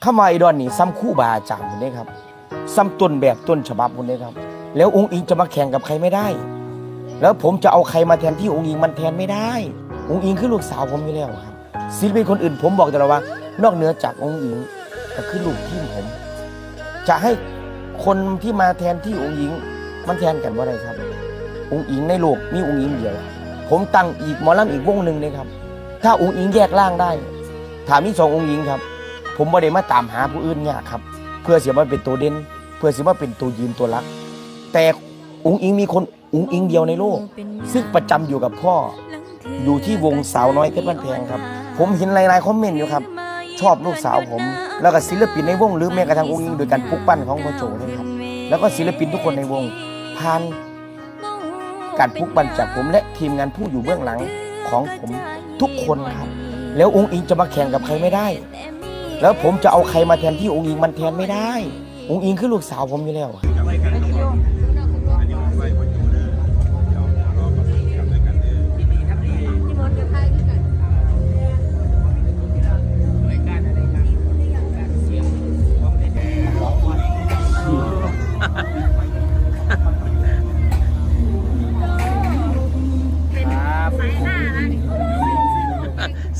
เข้ามาไอดอนนี่ซ้ำคู่บาอาจารย์คนนี้ครับซ้ำต้นแบบต้นฉบับคนนี้ครับ แล้วองค์อิงจะมาแข่งกับใครไม่ได้ แล้วผมจะเอาใครมาแทนที่องค์อิงมันแทนไม่ได้ องค์อิงคือลูกสาวผมอยู่แล้วครับศิลปินคนอื่นผมบอกแต่ละว่า นอกเหนือจากองค์อิงก็คือลูกทีมผม จะให้คนที่มาแทนที่องค์อิง มันแทนกันว่าไรครับ องค์อิงในโลกมีองค์อิงเดียว ผมตั้งอีกหมอลำอีกวงหนึ่งเลยครับ ถ้าองค์อิงแยกร่างได้ ถามมีสององค์อิงครับ ผมไม่ได้มาตามหาผู้อื่นยากครับ เพื่อเสียมาเป็นตัวเด่นเพื่อเสียมาเป็นตัวยืนตัวรัก แต่องค์อิงมีคนองค์อิงเดียวในโลก ซึ่งประจำอยู่กับพ่อ อยู่ที่วงสาวน้อยเพชรบ้านแพงครับ ผมเห็นหลายๆคอมเมนต์อยู่ครับ ชอบลูกสาวผม แล้วก็ศิลปินในวงหรือแม้กระทั่งองค์อิงโดยการปลุกปั้นของพ่อโจเลยครับ แล้วก็ศิลปินทุกคนในวงผ่านการปลุกปั้นจากผมและทีมงานผู้อยู่เบื้องหลังของผมทุกคนครับ แล้วองค์อิงจะมาแข่งกับใครไม่ได้ แล้วผมจะเอาใครมาแทนที่องค์อิงมันแทนไม่ได้ องค์อิงคือลูกสาวผมอยู่แล้ว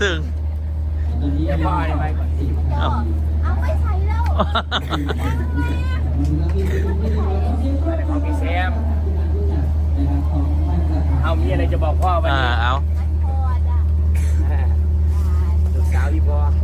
ซึ่ง จะพ่ออะไรไปก่อนเอ้าเอาไม่ใส่แล้วแต่เขาพี่แซมเอามีอะไรจะบอกพ่อวันอ่านี้เอา ลูกสาวอีพ่อพ่อ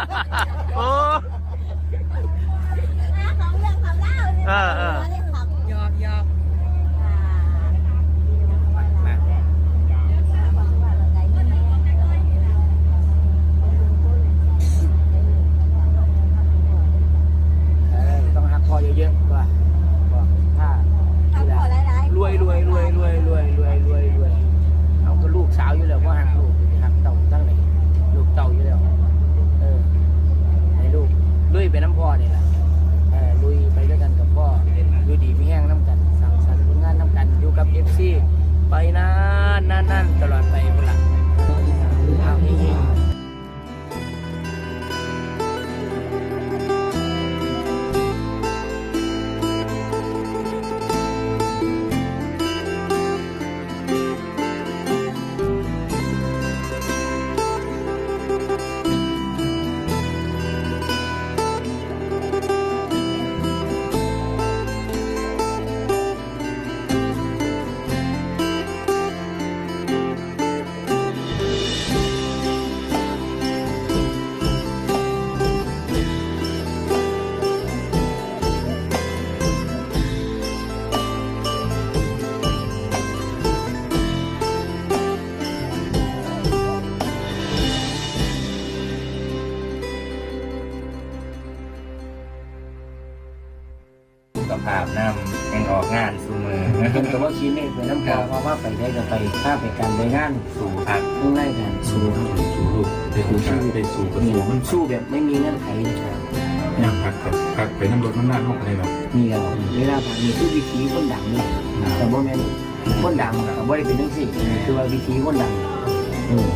ha ha ha ว่าคิดเนี่ยเป็นน้ำพอเพราะว่าไปได้ก็ไปถ้าไปการไปงานสู่ครับต้องไล่กันสู้ครับสู่ลูกได้ดูชื่อได้สู่กันนี่สู่มันสู้แบบไม่มีเงื่อนไขนะครับนั่งพักกับพักไปน้ำรถน้ำหน้าห้องอะไรแบบนี่ครับเวลาผ่านนี่คือวิธีคนดังนี่แต่บ่แม่นคนดังแต่บ่ได้เป็นทั้งสี่คือว่าวิธีคนดังอืม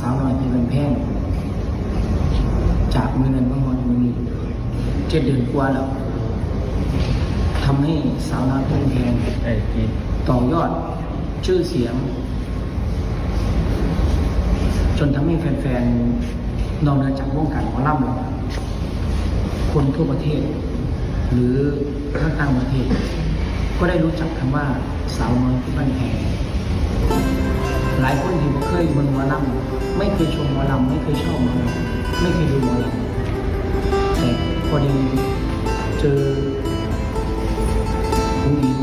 สาวน้อยที่เป็นแพงจากมือนั้นเมื่อวันมือนี้เจ็ดเดือนกว่าแล้วทำให้สาวน้อยเป็นแพงต่อยอดชื่อเสียง จนทำให้แฟนๆนอกเหนือจากวงการหมอลำแล้วคนทั่วประเทศ หรือทั้งต่างประเทศ ก็ได้รู้จักคำว่าสาวน้อยที่บ้านแพง หลายคนที่เคยเบิ่งหมอลำไม่เคยชมหมอลำไม่เคยชอบหมอลำไม่เคยดูหมอลำแต่พอดีเจอผู้หญิง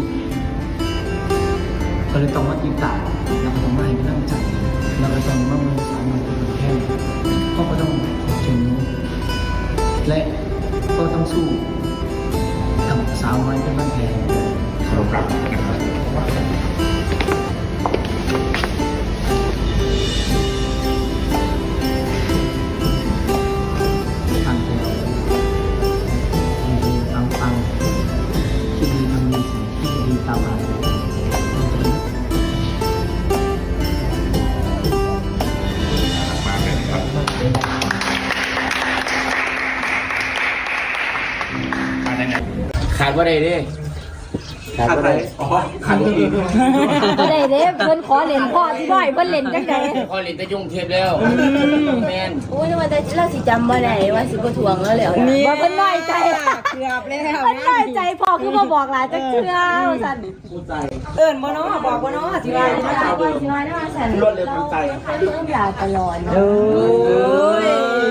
ก็เลยต้องมาติดตามแล้วก็ต้องมาให้กำลังใจแล้วก็ต้องมาเมืองสามวันเป็นแค่ก็ก็ต้องถึงและก็ต้องสู้กับสาวน้อยเป็นบ้านแพงเรากลับนะครับ ขาดว่าได้ดิขาดว่าได้ขาดว่าได้บ่ได้เด้เพิ่นขอเล่นพ่อที่บ่อยเพิ่นเล่นจังได๋พอเรียนจะยุ่งเทปแล้วแมนโอ้ยว่าแต่เราสิจำบ่ได้ว่าสิบ่ทวงแล้วแล้วว่าเพิ่นน้อยใจเกือบแล้วเพิ่นน้อยใจพ่อคือบ่บอกหลายจักเทื่อว่าซั่นผู้ใจเอิ้นบ่เนาะบอกบ่เนาะสิว่าสิว่าสิว่าว่าซั่นรวดเร็วทันใจเพิ่นอยากตลอดโอ้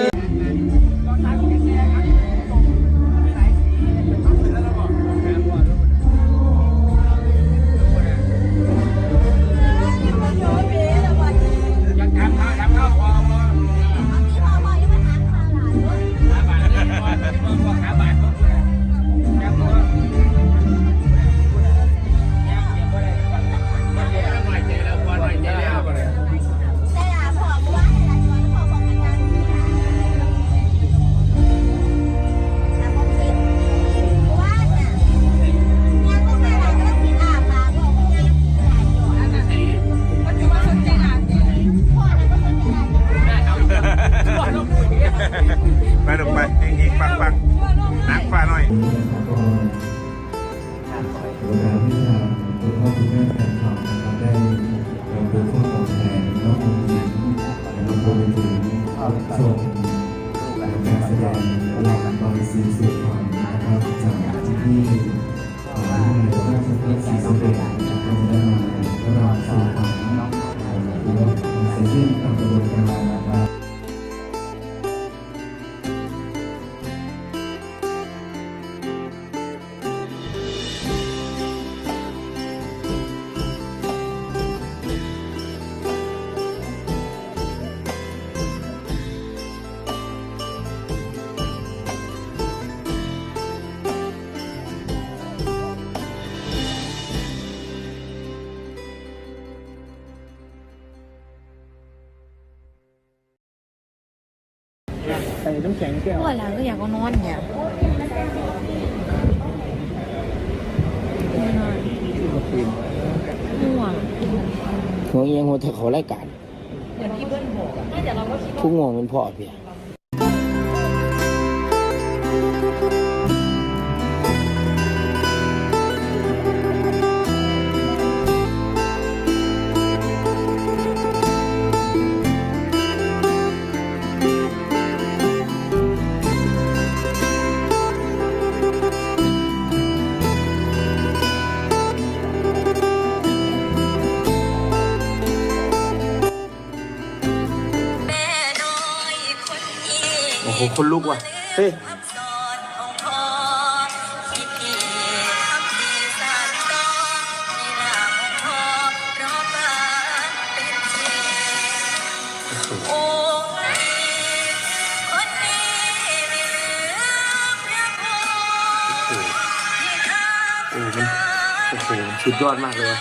ย แสดงหลักบอยซีสุดผ่อนนะครับจากที่ที่เอ่อที่ในราชบุรีสีสะเกษน ส่น้ำแข็งแก้วพ่อหลังก็อยากนอนเนี่ยนอนง่วงหัวเอียงหัวเธอเขารายการเหมือนที่เบิ้ลบอกอะไม่แต่เราก็คิดว่าผู้ง่วงเป็นพ่อเพีย คนลุกว่ะ เฮ้ยโอ้โหมันโอ้โหมัสุดยอดมากเลย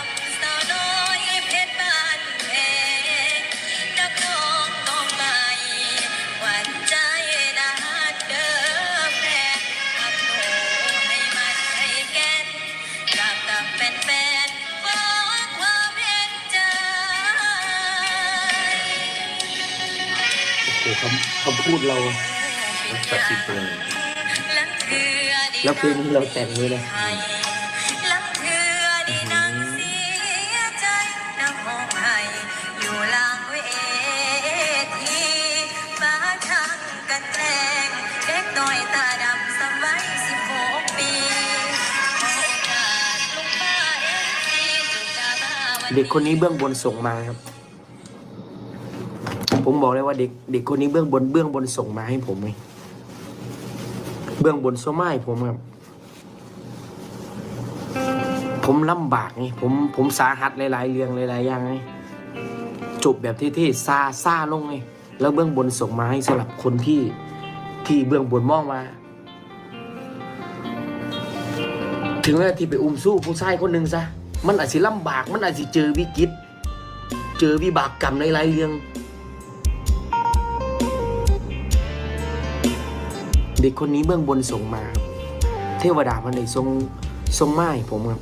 พูดเรากระซิบเลยแล้วเพลงนี้เราแต่งเลยนะลังเถือดีนั่งเสียใจนั่งมองให้อยู่หล่างเวทีฟ้าช่างกันแกล้งเด็กน้อยตาดำสมัยสิบหกปีโอกาสลุงป้าเอ็นซีจุดาบ้าวันเด็กคนนี้เบื้องบนส่งมาครับ ผมบอกเลยว่าเด็กเด็กคนนี้เบื้องบนเบื้องบนส่งมาให้ผมไงเบื้องบนส่งมาให้ผมครับ ผมลำบากไงผมผมสาหัสหลายๆเรื่องหลายๆอย่างไงจบแบบเท่ซาซาลงไงแล้วเบื้องบนส่งมาให้สำหรับคนที่ที่เบื้องบนมองมา ถึงแม้ที่ไปอุ้มสู้ผู้ชายคนหนึ่งซะมันอาจจะลำบากมันอาจจะเจอวิกฤตเจอวิบากกรรมในหลายเรื่อง เด็กคนนี้เบื้องบนส่งมา เทวดามันได้ทรงทรงไม้ผมครับ